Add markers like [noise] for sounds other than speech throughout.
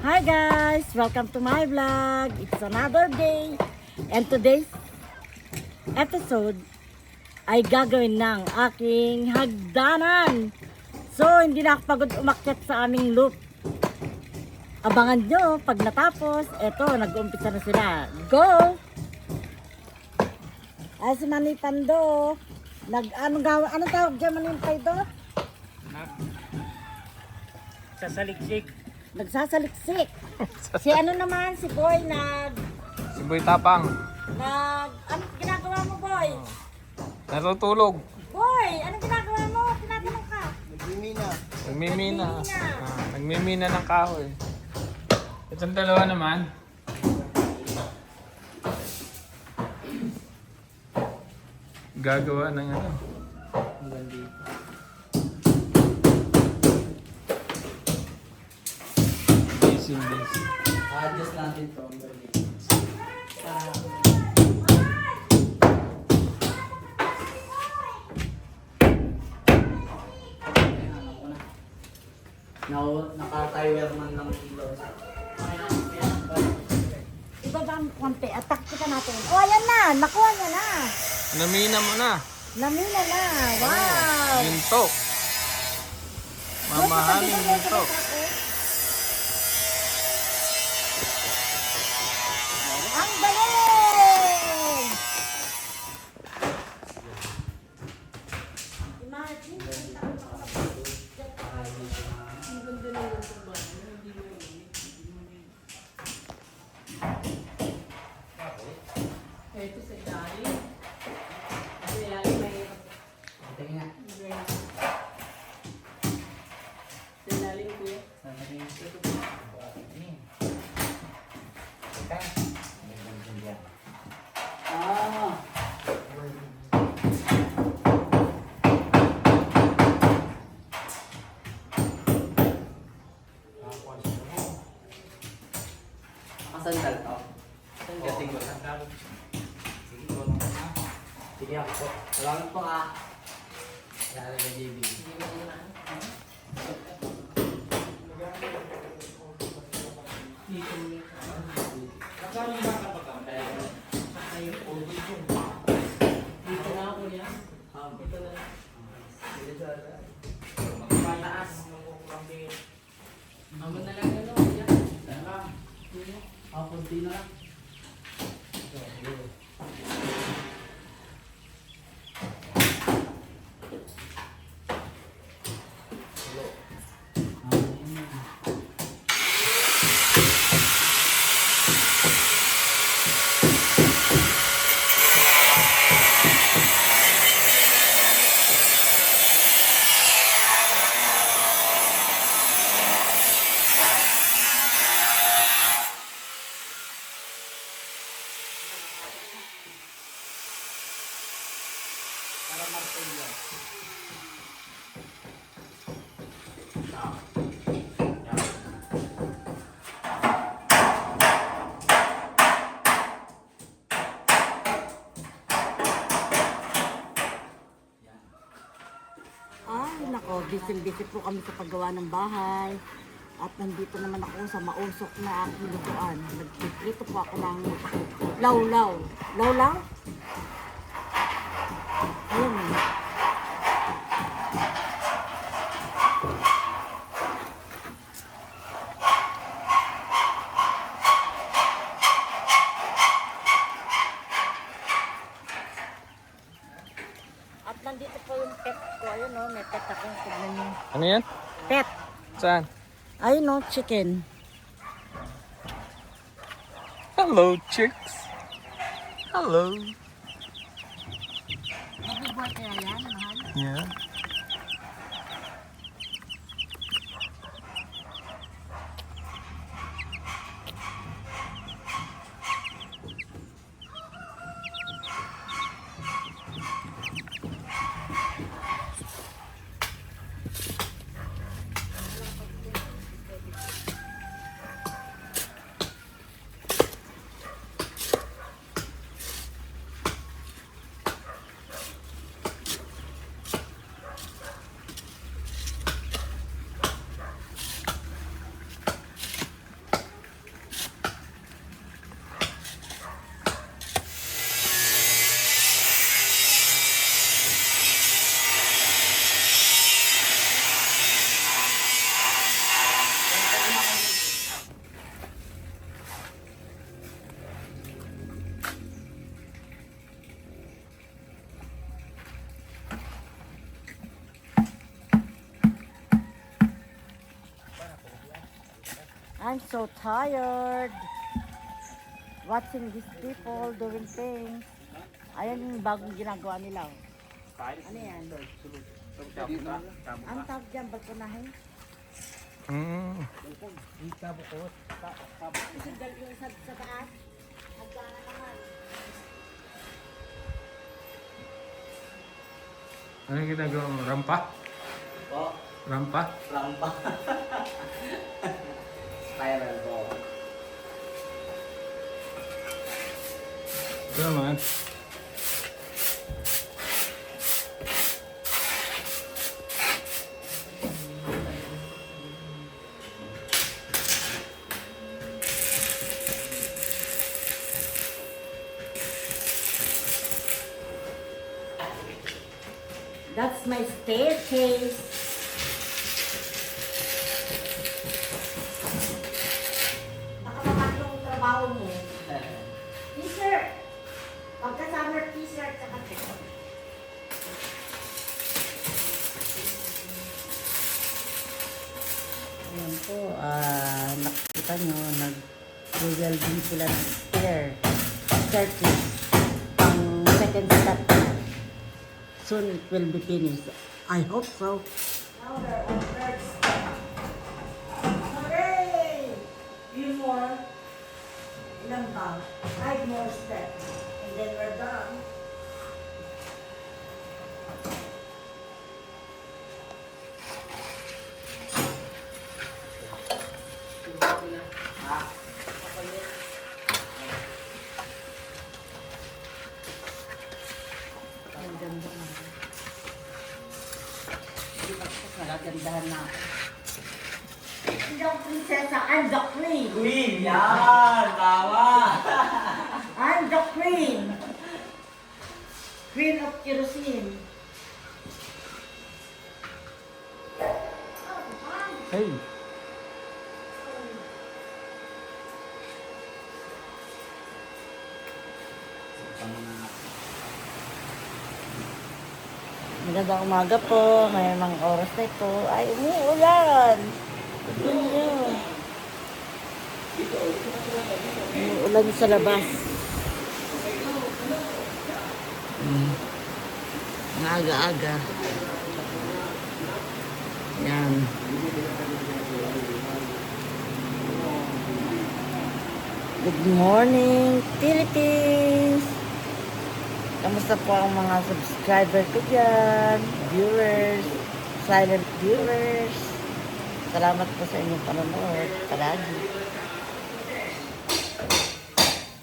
Hi guys! Welcome to my vlog. It's another day. And today's episode ay gagawin ng aking hagdanan. So, hindi na ako pagod umakyat sa aming loop. Abangan nyo pag natapos. Eto, nag-uumpisa na sila. Go! Ay, si Manny Pando. Nag, gawa, anong tawag dyan Manny Pando? Sasaliksik. Nagsasaliksik. si ano naman, si Boy, nag, Si Boy Tapang, nag, ano ginagawa mo, Boy? natutulog. Boy, ano ginagawa mo? Tinatanong ka. Nagmimina. Nagmimina. Ah, nagmimina ng kahoy. Itong dalawa naman. Gagawa ng ano. Busy, busy. Adjust natin to. Now, naka-timer man ng kilo. Ibaba mo konti, attack ka natin. O, oh, ayan na, nakuha niya na. Namina mo na. Namina na, wow. Minto. Mamahaling minto. Ang Thank you. Nakasandal to. Sandal ko. Sige ako po. Salamat po ah. Salamat kay JB. Hindi mo naman. Dito mo. Dito na ako niya. Ito na lang. Pataas. Amo na lang. Ah, kunti na lang. Ay, nako, busy-busy po kami sa paggawa ng bahay. At nandito naman ako sa mausok na aking lutuan. Nagpiprito po ako ng lawlaw. Lawlaw? Saan? Ayun o, chicken. Hello, chicks. Hello. Happy mahal? Yeah. I'm so tired. Watching these people doing things. Ayan yung bagong ginagawa nila. oh. Ano yan? Ang tawag dyan, balkonahe? Mm. Isang yung sa, sa taas. Hagdanan naman. Ano yung ginagawa mo? Rampa? Po, Rampa? lang [laughs] ba? Spiral po. Ito naman. That's my staircase. Nakapapag yung trabaho mo. T-shirt. Pagka-summer t-shirt sa t-shirt. Ayan po, ah, nakikita nyo, nag-welding sila ng stair. Staircase. Ang second step. Soon it will be finished. I hope so. Now they're on third step. Hooray! Ba? Five more steps. And then we're done. Ang ganda na. Di ba ito nagagandahan na ako? Ako prinsesa, I'm the queen. Queen! Yan! Tama! [laughs] I'm the queen. Queen of kerosene. Hey! Magandang umaga po. May mga oras na ito. Ay, umuulan. Niyo. Umuulan sa labas. Hmm. Aga-aga. Yan. Good morning, Philippines! Kamusta po ang mga subscriber ko dyan, viewers, silent viewers. Salamat po sa inyong panonood. Palagi.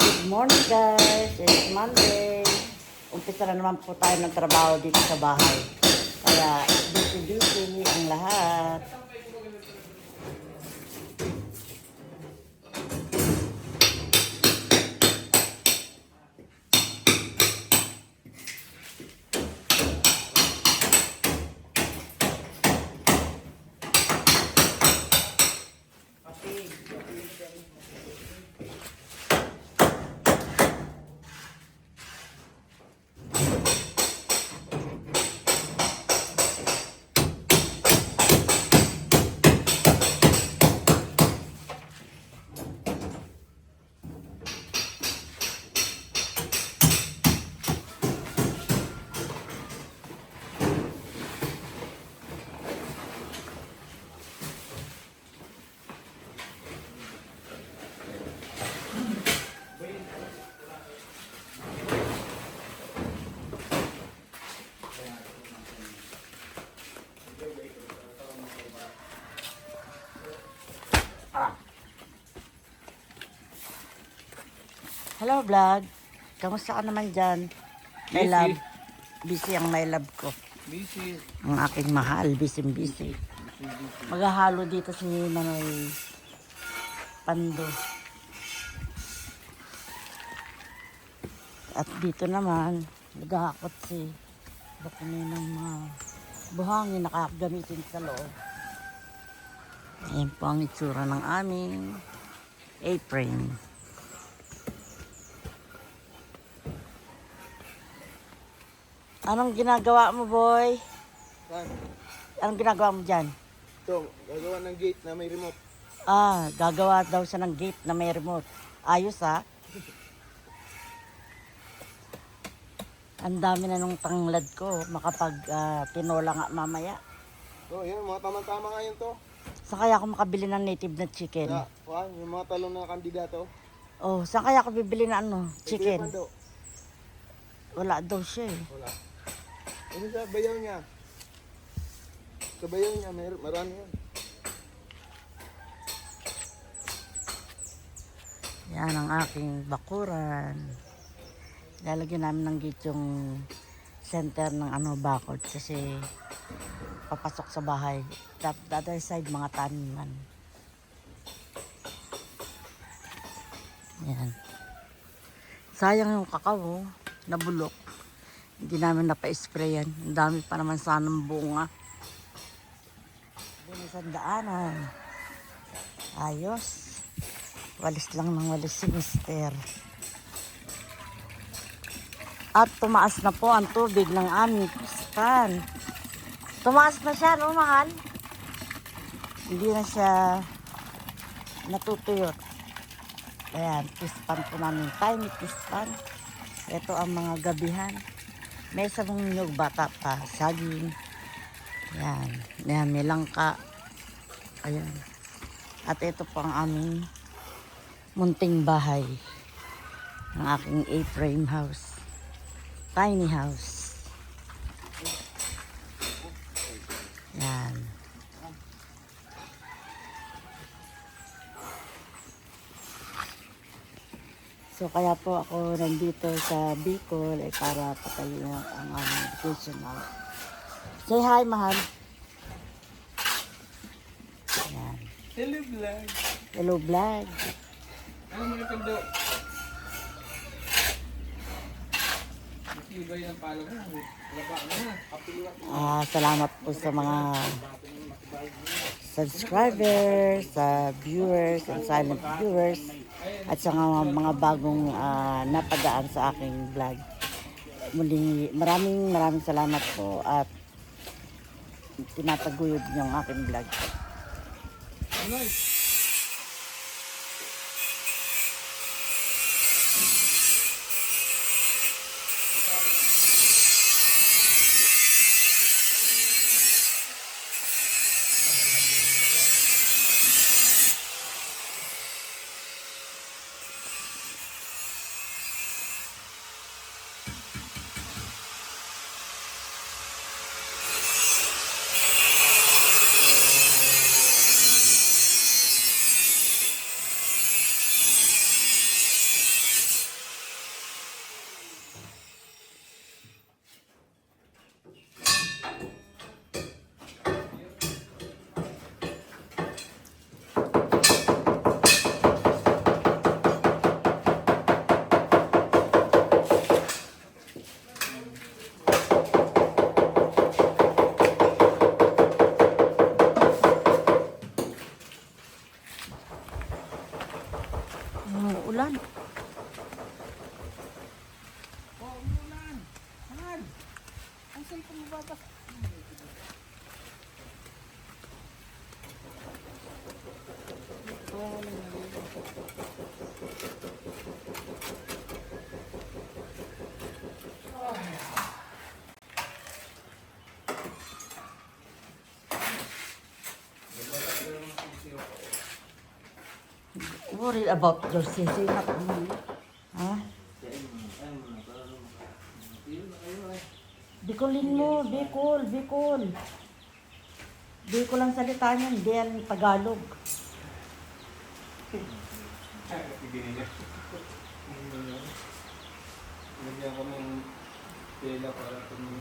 Good morning guys. It's Monday. Umpisa na naman po tayo ng trabaho dito sa bahay. Kaya busy-busy ang lahat. Hello vlog. Kamusta ka naman dyan? My Busy. love. Busy ang my love ko. Busy. Ang aking mahal. Busy busy. Maghahalo dito si Manoy Pando. At dito naman, naghahakot si Bakuni ng mga buhangin na kakagamitin sa loob. Ayan po ang itsura ng aming apron. Anong ginagawa mo, boy? Saan? Anong ginagawa mo dyan? Ito, gagawa ng gate na may remote. Ah, gagawa daw siya ng gate na may remote. Ayos ah. Ang dami na nung tanglad ko. Makapag ah, tinola nga mamaya. Oh, yan, mga tama-tama nga yun to. Saan kaya ako makabili ng native na chicken? Kaya, kuhan, yung mga talong na kandidato. Oh, saan kaya ako bibili ng ano? Chicken? Wala daw siya eh. Wala. Ano sa bayaw niya? Sa bayaw niya, may, marami yan. Yan ang aking bakuran. Lalagyan namin ng gate yung center ng ano bakod kasi papasok sa bahay. The, the side mga taniman. Yan. Sayang yung kakao, nabulok. Hindi namin napa-spray yan. Ang dami pa naman sanang bunga. Sa daanan. Ayos. Walis lang ng walis si Mister. At tumaas na po ang tubig ng aming pispan. Tumaas na siya, no, mahal? Hindi na siya natutuyot. Ayan, pispan po namin. Tiny pispan. Ito ang mga gabihan. May sabong nyug bata pa. Saging. Ayan. Ayan, may langka. Ayan. At ito po ang aming munting bahay ng aking A-frame house. Tiny house. Yan. So kaya po ako nandito sa Bicol ay para patayin ang aming vacation house. Say hi, mahal. Yan. Hello, vlog. Hello, vlog. Ano mo na Ah, salamat po sa mga subscribers, sa viewers, and silent viewers, at sa mga, mga bagong ah, napadaan sa aking vlog. Muli, maraming maraming salamat po at tinataguyod niyo ang aking vlog. Oh, ulan. Worried about your sisi na Ha? Bicolin mo, Bicol, Bicol. Bicol ang salita niya, hindi yan Tagalog. Ng.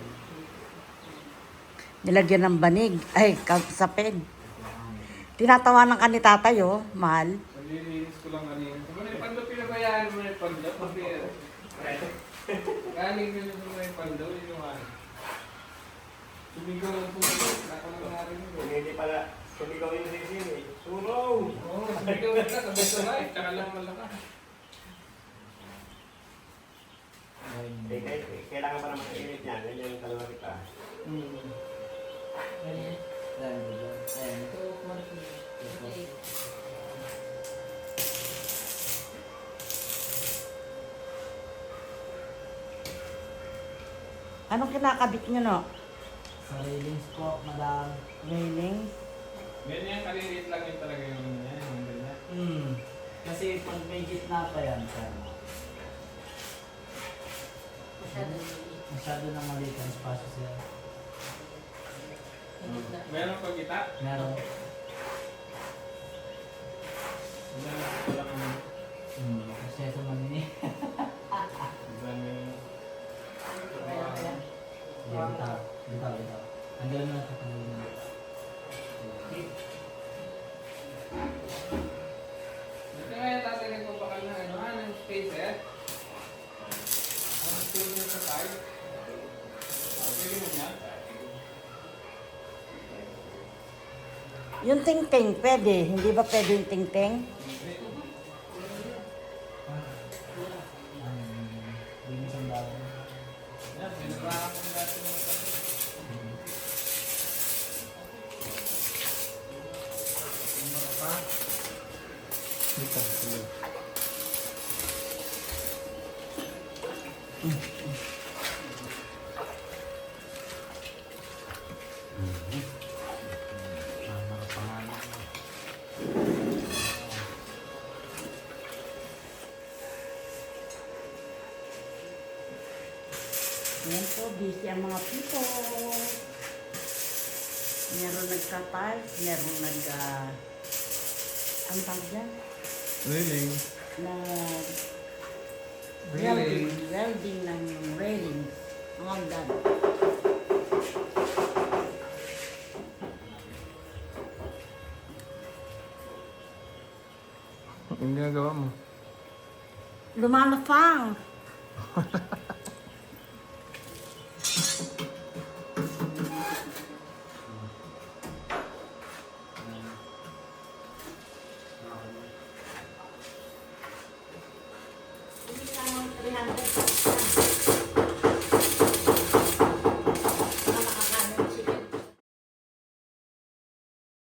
Nilagyan ng banig, ay, sapin. Tinatawanan ka ni tatay, oh, mahal. Nalilinis ko lang kanina. Sabi na pando, pinabayaan mo na yung pando. Galing ko yung mga yung pando, yun yung ano. Sumigaw lang po. Ako lang narin yun. Hindi pala, sumigaw yung sisi eh. Sunog! Oo, sumigaw ka, sabay sabay. Tsaka lang malakas. Eh, eh, kailangan pa naman ng init niyan. Yan yung kalawang kita. Ayan. Ayan. Ayan. Anong kinakabit nyo, no? Sa railings po, madam. Railing? Ganyan, kaliliit lang yun talaga yung ano yan, yung ganyan. Hmm. Kasi pag may gitna pa yan, sir, Masyado liit. masyado na maliit ang spasyo siya. Na. Meron pag kita, Meron. wala na wala kang Hmm. Kasi sa manini. dami. Kaya kaya. Yeah, bitaw. Bitaw, bitaw. Ang gano'n na sa kanila. Ito kaya tatay nagpapakal ng ano, ah, ng spacer. Ang spacer sa side. Ah, Pwede mo niya. Yung ting-ting, pwede. Hindi ba pwede yung ting-ting? Ah, nakapangalan. Yan po, busy ang mga people. Meron nagka-tiles, meron nag... Uh, ang tawag dyan? Railing. Na... Railing. Welding, welding ng railing. Ang hagdan. Ang ginagawa mo? Lumalafang. [laughs]